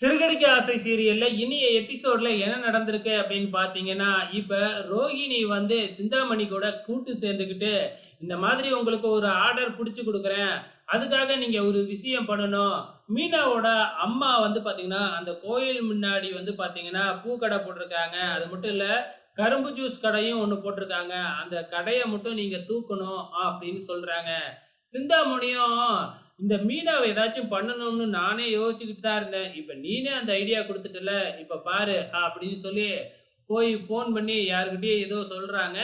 சிறுகடிக்க ஆசை சீரியல்ல இனிய எபிசோட்ல என்ன நடந்திருக்கு அப்படின்னு பாத்தீங்கன்னா இப்ப ரோகிணி வந்து சிந்தாமணி கூட கூட்டு சேர்ந்துக்கிட்டு இந்த மாதிரி உங்களுக்கு ஒரு ஆர்டர் பிடிச்சி கொடுக்குறேன். அதுக்காக நீங்க ஒரு விஷயம் பண்ணணும். மீனாவோட அம்மா வந்து பாத்தீங்கன்னா அந்த கோயில் முன்னாடி வந்து பாத்தீங்கன்னா பூக்கடை போட்டிருக்காங்க. அது மட்டும் இல்ல கரும்பு ஜூஸ் கடையும் ஒன்று போட்டிருக்காங்க. அந்த கடையை மட்டும் நீங்க தூக்கணும் அப்படின்னு சொல்றாங்க. சிந்தாமணியும் இந்த மீனாவை ஏதாச்சும் பண்ணணும்னு நானே யோசிச்சுக்கிட்டு தான் இருந்தேன். இப்போ நீனே அந்த ஐடியா கொடுத்துட்டல இப்போ பாரு அப்படின்னு சொல்லி போய் ஃபோன் பண்ணி யாருக்கிட்டயும் ஏதோ சொல்கிறாங்க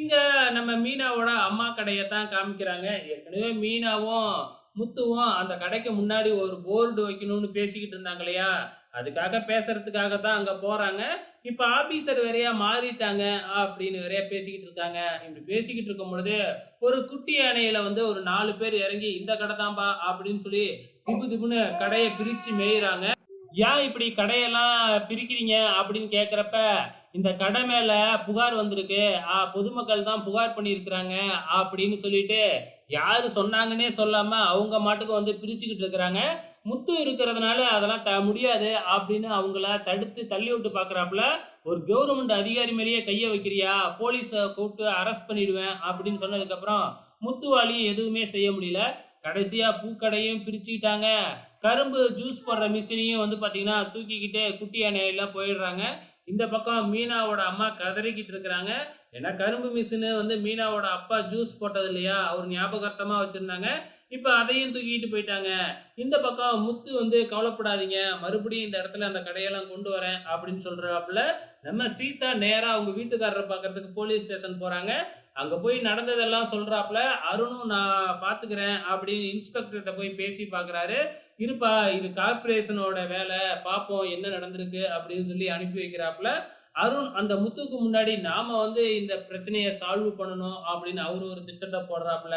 இங்கே நம்ம மீனாவோட அம்மா கடையை தான் காமிக்கிறாங்க. ஏற்கனவே மீனாவும் முத்துவும் அந்த கடைக்கு முன்னாடி ஒரு போர்டு வைக்கணும்னு பேசிக்கிட்டு இருந்தாங்க இல்லையா அதுக்காக பேசுறதுக்காக தான் அங்கே போகிறாங்க இப்போ ஆபீசர் வேறையா மாறிட்டாங்க அப்படின்னு வேறையா பேசிக்கிட்டு இருக்காங்க. இப்படி பேசிக்கிட்டு இருக்கும் பொழுது ஒரு குட்டி அணையில வந்து ஒரு நாலு பேர் இறங்கி இந்த கடை தான்பா அப்படின்னு சொல்லி திபு திபுன்னு கடையை பிரித்து மேயிறாங்க. ஏன் இப்படி கடையெல்லாம் பிரிக்கிறீங்க? அப்படின்னு கேட்குறப்ப இந்த கடை மேல புகார் வந்திருக்கு. ஆ, பொதுமக்கள் தான் புகார் பண்ணியிருக்கிறாங்க அப்படின்னு சொல்லிட்டு யாரு சொன்னாங்கன்னே சொல்லாம அவங்க மாட்டுக்கு வந்து பிரிச்சுக்கிட்டு இருக்கிறாங்க. முத்து இருக்கிறதுனால அதெல்லாம் த முடியாது அப்படின்னு அவங்கள தடுத்து தள்ளி விட்டு பார்க்குறாப்புல ஒரு கவர்மெண்ட் அதிகாரி மேலேயே கையை வைக்கிறியா? போலீஸை கூப்பிட்டு அரெஸ்ட் பண்ணிடுவேன் அப்படின்னு சொன்னதுக்கப்புறம் முத்துவாளி எதுவுமே செய்ய முடியல. கடைசியா பூக்கடையும் பிரிச்சுக்கிட்டாங்க. கரும்பு ஜூஸ் போடுற மிஷினையும் வந்து பார்த்தீங்கன்னா தூக்கிக்கிட்டு குட்டி யானையெல்லாம் போயிடுறாங்க. இந்த பக்கம் மீனாவோட அம்மா கதறிக்கிட்டு இருக்கிறாங்க. ஏன்னா கரும்பு மிஷினு வந்து மீனாவோட அப்பா ஜூஸ் போட்டது இல்லையா? அவர் ஞாபகார்த்தமாக வச்சுருந்தாங்க. இப்போ அதையும் தூக்கிட்டு போயிட்டாங்க. இந்த பக்கம் முத்து வந்து கவலைப்படாதீங்க. மறுபடியும் இந்த இடத்துல அந்த கடையெல்லாம் கொண்டு வரேன் அப்படின்னு சொல்கிறாப்புல நம்ம சீதா நேராக அவங்க வீட்டுக்காரரை பார்க்கறதுக்கு போலீஸ் ஸ்டேஷன் போகிறாங்க அங்கே போய் நடந்ததெல்லாம் சொல்கிறாப்புல அருணும் நான் பார்த்துக்கிறேன் அப்படின்னு இன்ஸ்பெக்டர்கிட்ட போய் பேசி பார்க்குறாரு இருப்பா இது கார்பரேஷனோட வேலை பார்ப்போம் என்ன நடந்திருக்கு அப்படின்னு சொல்லி அனுப்பி வைக்கிறாப்புல. அருண் அந்த முத்துக்கு முன்னாடி நாம் வந்து இந்த பிரச்சனையை சால்வ் பண்ணணும் அப்படின்னு அவர் ஒரு திட்டத்தை போடுறாப்புல.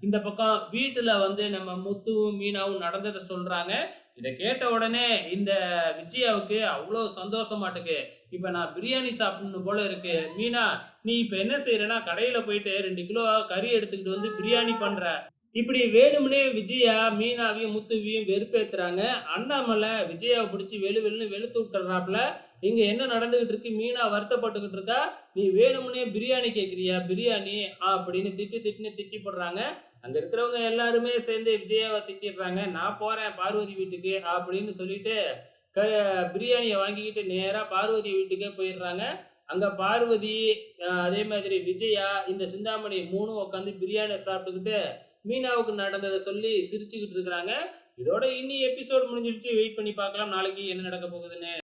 இந்த பக்கம் வீட்டில் வந்து நம்ம முத்துவும் மீனாவும் நடந்ததை சொல்கிறாங்க இதை கேட்ட உடனே இந்த விஜயாவுக்கு அவ்வளோ சந்தோஷமாட்டுக்கு இப்போ நான் பிரியாணி சாப்பிடணும் போல இருக்கு. மீனா நீ இப்போ என்ன செய்யறனா கடையில் போயிட்டு ரெண்டு கிலோ கறி எடுத்துக்கிட்டு வந்து பிரியாணி பண்ற. இப்படி வேணும்னே விஜயா மீனாவையும் முத்துவையும் வெறுப்பேத்துறாங்க. அண்ணாமலை விஜயாவை பிடிச்சி வெளு வெளுன்னு வெளுத்து விட்டுறாப்புல. இங்க என்ன நடந்துகிட்டு இருக்கு மீனா வருத்தப்பட்டுக்கிட்டு இருக்கா நீ வேணும்னே பிரியாணி கேட்குறியா பிரியாணி? அப்படின்னு திட்டு திட்டுன்னு திட்டி போடுறாங்க. அங்க இருக்கிறவங்க எல்லாருமே சேர்ந்து விஜயாவை திட்டிடுறாங்க. நான் போறேன் பார்வதி வீட்டுக்கு அப்படின்னு சொல்லிட்டு க பிரியாணியை வாங்கிக்கிட்டு நேராக பார்வதி வீட்டுக்கே போயிடுறாங்க. அங்க பார்வதி அதே மாதிரி விஜயா இந்த சிந்தாமணி மூணும் உட்காந்து பிரியாணி சாப்பிட்டுக்கிட்டு மீனாவுக்கு நடந்ததை சொல்லி சிரிச்சுக்கிட்டு இருக்கிறாங்க இதோட இன்னி எபிசோட் முடிஞ்சிடுச்சு. வெயிட் பண்ணி பார்க்கலாம். நாளைக்கு என்ன நடக்க போகுதுன்னு.